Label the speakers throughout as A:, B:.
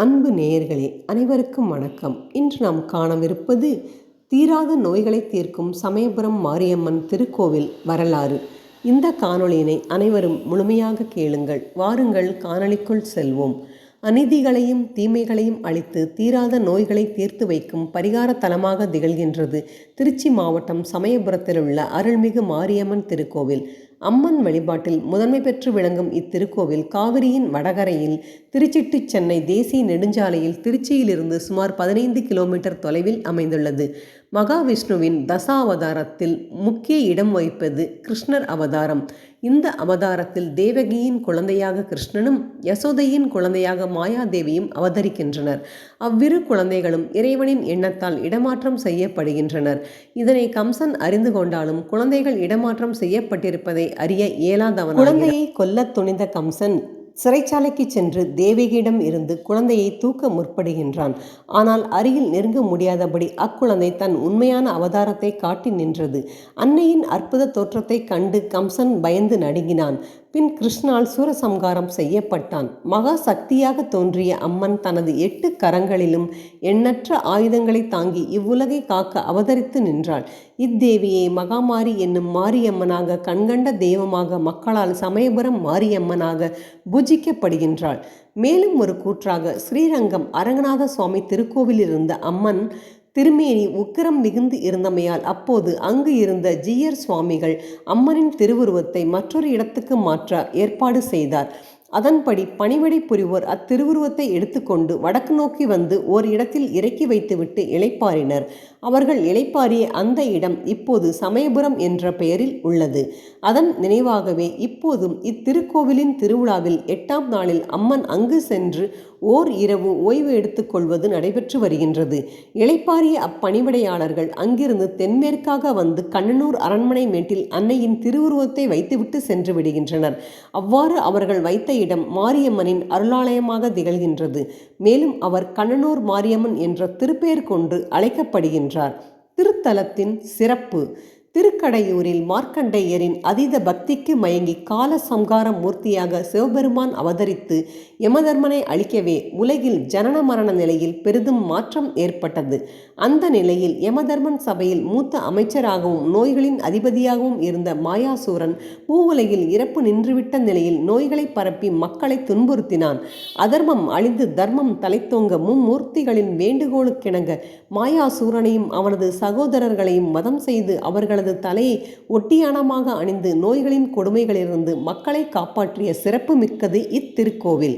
A: அன்பு நேயர்களே அனைவருக்கும் வணக்கம். இன்று நாம் காணவிருப்பது தீராத நோய்களை தீர்க்கும் சமயபுரம் மாரியம்மன் திருக்கோவில் வரலாறு. இந்த காணொளியினை அனைவரும் முழுமையாக கேளுங்கள். வாருங்கள் காணொளிக்குள் செல்வோம். அநீதிகளையும் தீமைகளையும் அழித்து தீராத நோய்களை தீர்த்து வைக்கும் பரிகார தலமாக திகழ்கின்றது திருச்சி மாவட்டம் சமயபுரத்தில் உள்ள அருள்மிகு மாரியம்மன் திருக்கோவில். அம்மன் வழிபாட்டில் முதன்மை பெற்று விளங்கும் இத்திருக்கோவில் காவிரியின் வடகரையில் திருச்சிட்டு சென்னை தேசிய நெடுஞ்சாலையில் திருச்சியிலிருந்து சுமார் பதினைந்து கிலோமீட்டர் தொலைவில் அமைந்துள்ளது. மகாவிஷ்ணுவின் தசாவதாரத்தில் முக்கிய இடம் வகிப்பது கிருஷ்ணர் அவதாரம். இந்த அவதாரத்தில் தேவகியின் குழந்தையாக கிருஷ்ணனும் யசோதையின் குழந்தையாக மாயாதேவியும் அவதரிக்கின்றனர். அவ்விரு குழந்தைகளும் இறைவனின் எண்ணத்தால் இடமாற்றம் செய்யப்படுகின்றனர். இதனை கம்சன் அறிந்து கொண்டாலும் குழந்தைகள் இடமாற்றம் செய்யப்பட்டிருப்பதை அறிய இயலாதவன் குழந்தையை கொல்ல துணிந்த கம்சன் சிறைச்சாலைக்கு சென்று தேவகியிடம் இருந்து குழந்தையை தூக்க முற்படுகின்றான். ஆனால் அருகில் நெருங்க முடியாதபடி அக்குழந்தை தன் உண்மையான அவதாரத்தை காட்டி நின்றது. அன்னையின் அற்புத தோற்றத்தை கண்டு கம்சன் பயந்து நடுங்கினான். பின் கிருஷ்ணால் சூரசம்காரம் செய்யப்பட்டான். மகா சக்தியாக தோன்றிய அம்மன் தனது எட்டு கரங்களிலும் எண்ணற்ற ஆயுதங்களை தாங்கி இவ்வுலகை காக்க அவதரித்து நின்றாள். இத்தேவியை மகாமாரி என்னும் மாரியம்மனாக கண்கண்ட தெய்வமாக மக்களால் சமயபுரம் மாரியம்மனாக பூஜிக்கப்படுகின்றாள். மேலும் ஒரு கூற்றாக ஸ்ரீரங்கம் அரங்கநாத சுவாமி திருக்கோவிலிருந்த அம்மன் திருமேனி உக்கிரம் மிகுந்து இருந்தமையால் அப்போது அங்கு இருந்த ஜீயர் சுவாமிகள் அம்மனின் திருவுருவத்தை மற்றொரு இடத்துக்கு மாற்ற ஏற்பாடு செய்தார். அதன்படி பணிவடை புரிவோர் அத்திருவுருவத்தை எடுத்துக்கொண்டு வடக்கு நோக்கி வந்து ஓர் இடத்தில் இறக்கி வைத்துவிட்டு இளைப்பாறினர். அவர்கள் இளைப்பாறிய அந்த இடம் இப்போது சமயபுரம் என்ற பெயரில் உள்ளது. அதன் நினைவாகவே இப்போதும் இத்திருக்கோவிலின் திருவிழாவில் எட்டாம் நாளில் அம்மன் அங்கு சென்று ஓர் இரவு ஓய்வு எடுத்துக்கொள்வது நடைபெற்று வருகின்றது. இளைப்பாறிய அப்பணிவிடையாளர்கள் அங்கிருந்து தென்மேற்காக வந்து கண்ணனூர் அரண்மனை மேட்டில் அன்னையின் திருவுருவத்தை வைத்துவிட்டு சென்று விடுகின்றனர். அவ்வாறு அவர்கள் வைத்த இடம் மாரியம்மனின் அருளாலயமாக திகழ்கின்றது. மேலும் அவர் கண்ணனூர் மாரியம்மன் என்ற திருப்பெயர் கொண்டு அழைக்கப்படுகின்றார். திருத்தலத்தின் சிறப்பு. திருக்கடையூரில் மார்க்கண்டையரின் அதீத பக்திக்கு மயங்கி கால சம்கார மூர்த்தியாக சிவபெருமான் அவதரித்து யமதர்மனை அழிக்கவே உலகில் ஜனன மரண நிலையில் பெரிதும் மாற்றம் ஏற்பட்டது. அந்த நிலையில் யமதர்மன் சபையில் மூத்த அமைச்சராகவும் நோய்களின் அதிபதியாகவும் இருந்த மாயாசூரன் பூவுலகில் இறப்பு நின்றுவிட்ட நிலையில் நோய்களை பரப்பி மக்களை துன்புறுத்தினான். அதர்மம் அழிந்து தர்மம் தலைத்தோங்க மும்மூர்த்திகளின் வேண்டுகோளுக்கிணங்க மாயாசூரனையும் அவனது சகோதரர்களையும் மதம் செய்து அவர்களது அவரது தலையை ஒட்டியானமாக அணிந்து நோய்களின் கொடுமைகளிலிருந்து மக்களை காப்பாற்றிய சிறப்பு மிக்கது இத்திருக்கோவில்.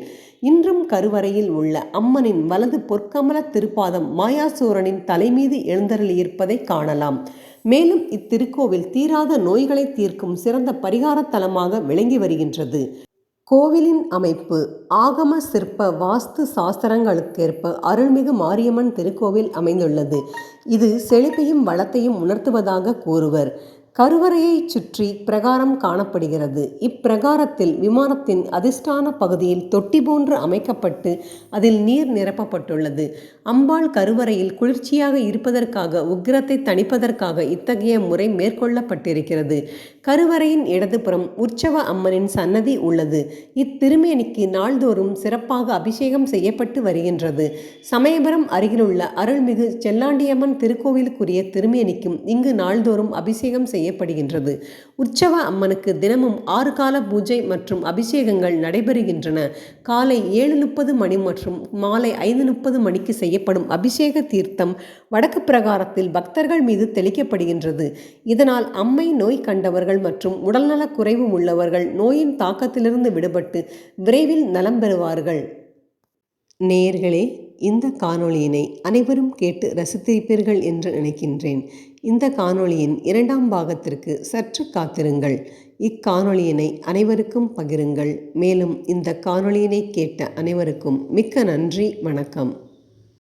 A: இன்றும் கருவறையில் உள்ள அம்மனின் வலது பொற்கமல திருப்பாதம் மாயாசூரனின் தலைமீது எழுந்தருளியிருப்பதை காணலாம். மேலும் இத்திருக்கோவில் தீராத நோய்களை தீர்க்கும் சிறந்த பரிகார தலமாக விளங்கி வருகின்றது. கோவிலின் அமைப்பு ஆகம சிற்ப வாஸ்து சாஸ்திரங்களுக்கேற்ப அருள்மிகு மாரியம்மன் திருக்கோவில் அமைந்துள்ளது. இது செழிப்பையும் வளத்தையும் உணர்த்துவதாக கூறுவர். கருவறையைச் சுற்றி பிரகாரம் காணப்படுகிறது. இப்பிரகாரத்தில் விமானத்தின் அதிர்ஷ்டான பகுதியில் தொட்டி போன்று அமைக்கப்பட்டு அதில் நீர் நிரப்பப்பட்டுள்ளது. அம்பாள் கருவறையில் குளிர்ச்சியாக இருப்பதற்காக உக்கிரத்தை தணிப்பதற்காக இத்தகைய முறை மேற்கொள்ளப்பட்டிருக்கிறது. கருவறையின் இடதுபுறம் உற்சவ அம்மனின் சன்னதி உள்ளது. இத்திருமேனிக்கு நாள்தோறும் சிறப்பாக அபிஷேகம் செய்யப்பட்டு வருகின்றது. சமயபுரம் அருகிலுள்ள அருள்மிகு செல்லாண்டியம்மன் திருக்கோவிலுக்குரிய திருமேனிக்கும் இங்கு நாள்தோறும் அபிஷேகம் செய்ய செய்யப்படுகின்றது. உற்சவ அம்மனுக்கு தினமும் ஆறு கால பூஜை மற்றும் அபிஷேகங்கள் நடைபெறுகின்றன. காலை ஏழு முப்பது மணி மற்றும் மாலை ஐந்து முப்பது மணிக்கு செய்யப்படும் அபிஷேக தீர்த்தம் வடக்கு பிரகாரத்தில் பக்தர்கள் மீது தெளிக்கப்படுகின்றது. இதனால் அம்மை நோய் கண்டவர்கள் மற்றும் உடல்நலக் குறைவு உள்ளவர்கள் நோயின் தாக்கத்திலிருந்து விடுபட்டு விரைவில் நலம் பெறுவார்கள். நேர்களே இந்த காணொளியினை அனைவரும் கேட்டு ரசித்திருப்பீர்கள் என்று நினைக்கின்றேன். இந்த காணொளியின் இரண்டாம் பாகத்திற்கு சற்று காத்திருங்கள். இக்காணொளியினை அனைவருக்கும் பகிருங்கள். மேலும் இந்த காணொளியினை கேட்ட அனைவருக்கும் மிக்க நன்றி. வணக்கம்.